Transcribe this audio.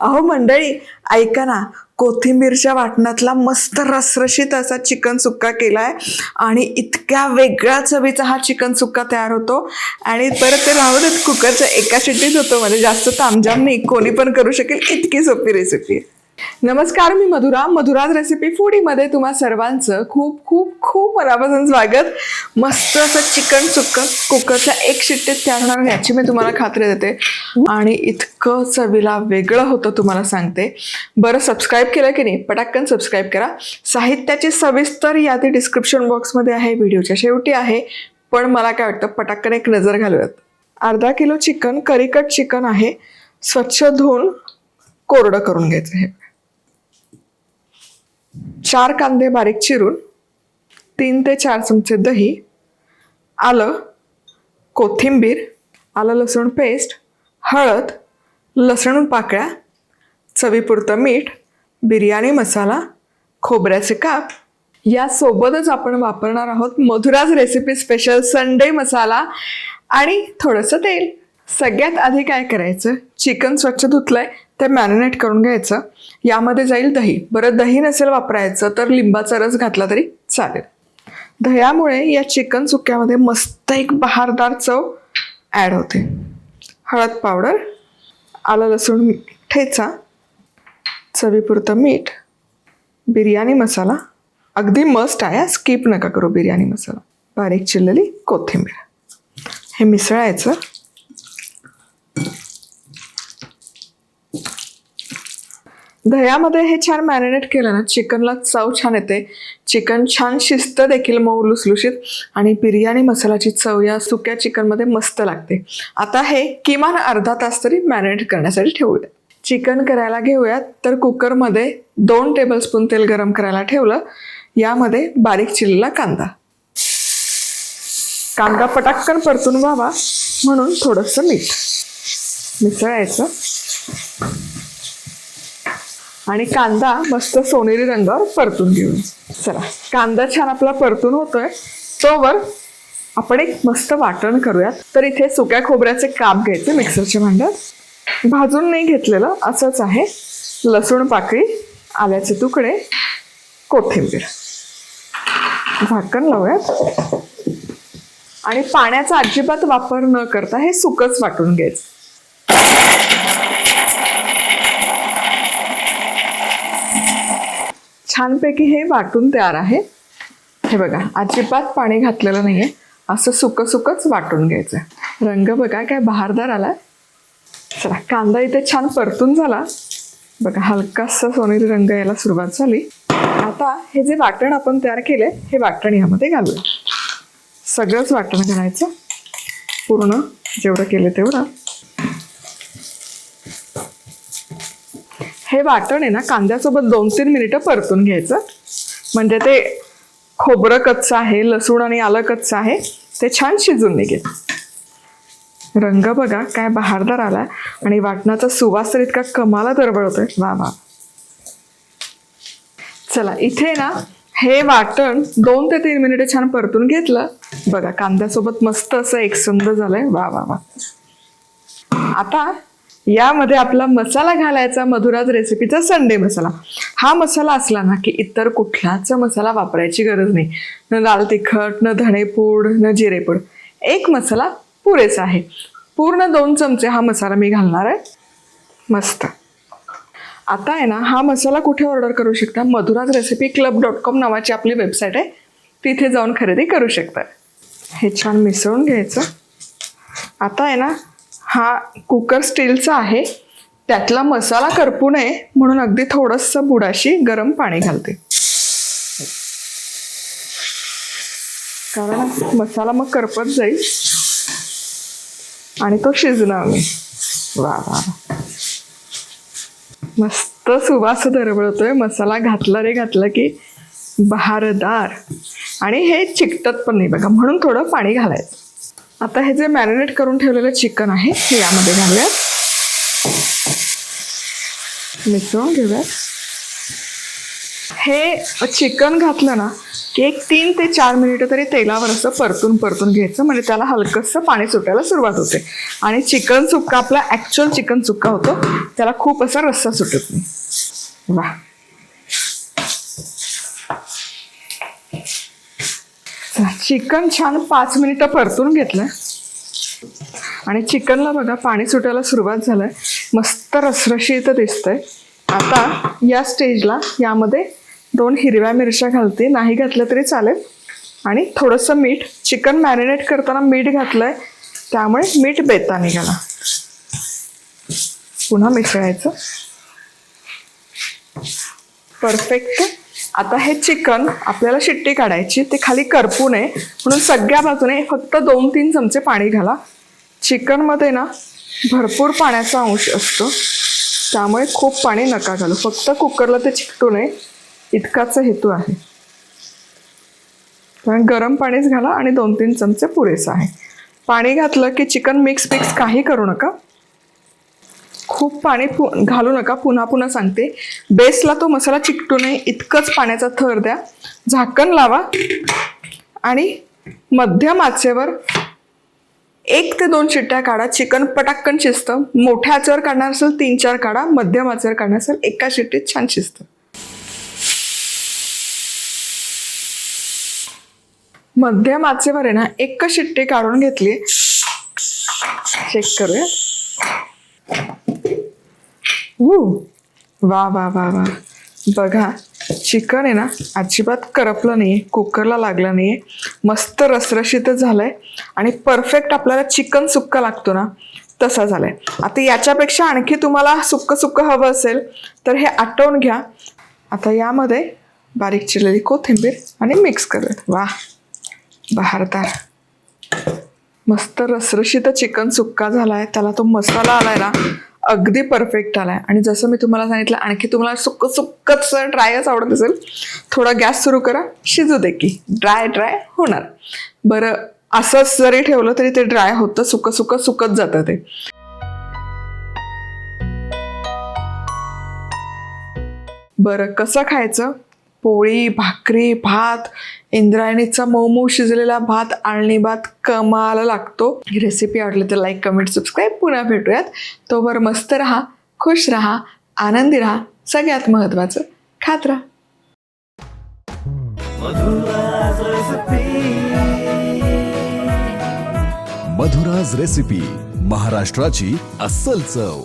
अहो मंडळी ऐका ना. कोथिंबीरच्या वाटणातला मस्त रसरशीत असा चिकन सुक्का केला आहे आणि इतक्या वेगळ्या चवीचा हा चिकन सुक्का तयार होतो. आणि परत ते राहू देत कुकरच्या एका शिट्टीत होतो. म्हणजे जास्त तामजाम नाही कोणी पण करू शकेल इतकी सोपी रेसिपी आहे. नमस्कार मी मधुरा. मधुराज रेसिपी फूडीमध्ये तुम्हा सर्वांचं खूप खूप खूप मनापासून स्वागत. मस्त असं चिकन सुक्क कुकरच्या एक शिट्टीत तयार होणार याची मी तुम्हाला खात्री देते. आणि इतकं चवीला वेगळं होतं तुम्हाला सांगते. बरं सबस्क्राईब केलं की नाही पटाक्कन सबस्क्राईब करा. साहित्याची सविस्तर यादी डिस्क्रिप्शन बॉक्समध्ये आहे व्हिडिओच्या शेवटी आहे. पण मला काय वाटतं पटाक्कन एक नजर घालूयात. अर्धा किलो चिकन करीकट चिकन आहे. स्वच्छ धुवून कोरडं करून घ्यायचं हे चार कांदे बारीक चिरून तीन ते चार चमचे दही आलं कोथिंबीर आलं लसूण पेस्ट हळद लसण पाकळ्या चवीपुरतं मीठ बिर्याणी मसाला खोबऱ्याचे काप. यासोबतच आपण वापरणार आहोत Madhura's recipe special Sunday masala आणि थोडंसं तेल. सगळ्यात आधी काय करायचं? चिकन स्वच्छ धुतलंय ते मॅरिनेट करून घ्यायचं. यामध्ये जाईल दही. बरं दही नसेल वापरायचं तर लिंबाचा रस घातला तरी चालेल. दह्यामुळे या चिकन सुक्यामध्ये मस्त एक बहारदार चव ॲड होते. हळद पावडर आलं लसूण ठेचा चवीपुरतं मीठ बिर्याणी मसाला. अगदी मस्ट आहे स्किप नका करू बिर्याणी मसाला. बारीक चिरलेली कोथिंबीर. हे मिसळायचं. दह्यामध्ये हे छान मॅरिनेट केलं ना चिकनला चव छान येते. चिकन छान शिस्त देखील मऊ लुसलुशीत आणि बिर्याणी मसाल्याची चव या सुक्या चिकनमध्ये मस्त लागते. आता हे किमान अर्धा तास तरी मॅरिनेट करण्यासाठी ठेवूया. चिकन करायला घेऊयात तर कुकरमध्ये दोन टेबलस्पून तेल गरम करायला ठेवलं. यामध्ये बारीक चिरलेला कांदा. कांदा पटाक्कन परतून व्हावा म्हणून थोडंसं मीठ. मिसळायचं. आणि कांदा मस्त सोनेरी रंगावर परतून घेऊन चला कांदा छान आपला परतून होतोय. तोवर आपण एक मस्त वाटण करूयात. तर इथे सुक्या खोबऱ्याचे काप घ्यायचे मिक्सरच्या भांड्यात. भाजून नाही घेतलेलं असंच आहे. लसूण पाकळी आल्याचे तुकडे कोथिंबीर. झाकण लावूयात. आणि पाण्याचा अजिबात वापर न करता हे सुकच वाटून घ्यायचं. छानपैकी हे वाटून तयार आहे. हे बघा अजिबात पाणी घातलेलं नाही आहे असं सुकं सुकंच वाटून घ्यायचं रंग बघा काय बहारदार आला चला कांदा इथे छान परतून झाला. बघा हलकासा सोनेरी रंग यायला सुरुवात झाली. आता हे जे वाटण आपण तयार केले हे वाटण यामध्ये घालूया. सगळंच वाटण घालायचं. पूर्ण जेवढं केलं तेवढं. हे वाटण आहे ना कांद्यासोबत दोन तीन मिनिटं परतून घ्यायचं. म्हणजे ते खोबरं कच्चं आहे लसूण आणि आलं कच्चं आहे ते छान शिजून निघेल. रंग बघा काय बहारदार आला आणि वाटणाचा सुवास तर इतका कमाला दरबळतोय वा वा. चला इथे ना हे वाटण दोन ते तीन मिनिटं छान परतून घेतलं. बघा कांद्यासोबत मस्त असं एकसंध झालंय. वा वा वा. आता यामध्ये आपला मसाला घालायचा मधुराज रेसिपीचा संडे मसाला. हा मसाला असला ना की इतर कुठलाच मसाला वापरायची गरज नाही. न लाल तिखट न धणेपूड न जिरेपूड एक मसाला पुरेसा आहे. पूर्ण दोन चमचे हा मसाला मी घालणार आहे. मस्त. आता आहे ना हा मसाला कुठे ऑर्डर करू शकता? Madhura's recipe club dot com नावाची आपली वेबसाईट आहे. तिथे जाऊन खरेदी करू शकता. हे छान मिसळून घ्यायचं. आता आहे ना हा कुकर स्टीलचा आहे. त्यातला मसाला करपू नये म्हणून अगदी थोडंसं बुडाशी गरम पाणी घालते. कारण मसाला मग करपत जाईल. आणि तो शिजणार मी वा वा. मस्त सुवास दरवळतोय मसाला घातला रे घातला की बहारदार. आणि हे चिकटत पण नाही बघा. म्हणून थोडं पाणी घालायचं. आता हे जे मॅरिनेट करून ठेवलेलं चिकन आहे हे यामध्ये घालूयात. मिसळून घेऊयात. हे चिकन घातलं ना की एक तीन ते चार मिनिटं तरी तेलावर असं परतून परतून घ्यायचं म्हणजे त्याला हलकंसं पाणी सुटायला सुरुवात होते. आणि चिकन सुक्का आपला ॲक्च्युअल चिकन सुक्का होतो त्याला खूप असा रस्सा सुटत नाही. वा चिकन छान पाच मिनिटं परतून घेतलं आणि चिकनला बघा पाणी सुटायला सुरुवात झालंय. मस्त रसरशीत दिसतंय. आता या स्टेजला यामध्ये दोन हिरव्या मिरच्या घालते. नाही घातलं तरी चालेल. आणि थोडंसं मीठ चिकन मॅरिनेट करताना मीठ घातलंय. त्यामुळे मीठ बेता निघाला पुन्हा मिसळायचं. परफेक्ट आता हे चिकन आपल्याला शिट्टी काढायची ते खाली करपू नये. म्हणून सगळ्या बाजूने फक्त दोन तीन चमचे पाणी घाला. चिकनमध्ये ना भरपूर पाण्याचा अंश असतो. त्यामुळे खूप पाणी नका घालू. फक्त कुकरला ते चिकटू नये. इतकाच हेतू आहे. कारण गरम पाणीच घाला आणि दोन तीन चमचे पुरेसं आहे. पाणी घातलं की चिकन मिक्स मिक्स काही करू नका. खूप पाणी पु घालू नका. पुन्हा पुन्हा सांगते. बेसला तो मसाला चिकटू नये. इतकंच पाण्याचा थर द्या. झाकण लावा. आणि मध्यम आचेवर एक ते दोन शिट्ट्या काढा. चिकन पटाक्कन शिजतं. मोठ्या आचेवर काढणार असेल तीन चार काढा. मध्यम आचेवर काढणार असेल एका शिट्टीत छान शिजतं. मध्यम आचेवर आहे ना एक शिट्टी काढून घेतली. चेक करूया. वा वा वा वा. बघा चिकन आहे ना अजिबात करपलं नाही कुकरला लागलं नाही मस्त रसरशीतच झालंय. आणि परफेक्ट आपल्याला चिकन सुक्का लागतो ना तसा झालाय. आता याच्यापेक्षा आणखी तुम्हाला सुक्क सुक्क हवं असेल तर हे आटवून घ्या. आता यामध्ये बारीक चिरलेली कोथिंबीर आणि मिक्स करूयात वा बहारदार. मस्त रसरशीत चिकन सुक्का झालाय. त्याला तो मसाला आलाय ना अगदी परफेक्ट आलाय. आणि जसं मी तुम्हाला सांगितलं आणखी तुम्हाला सुक्क सुक्कच ड्रायच आवडत असेल थोडा गॅस सुरू करा शिजू दे की. ड्राय ड्राय होणार. बरं असंच जरी ठेवलं तरी ते ड्राय होतं सुकं सुकं सुकत जातं ते. बरं कसं खायचं? पोळी भाकरी भात इंद्रायणीचा मऊ शिजलेला भात आळणी भात कमाला लागतो. ही रेसिपी आवडली तर लाईक कमेंट सबस्क्राईब पुन्हा भेटूयात. तोवर मस्त राहा खुश राहा आनंदी राहा सगळ्यात महत्त्वाचं खात राहा. मधुराज रेसिपी महाराष्ट्राची अस्सल चव.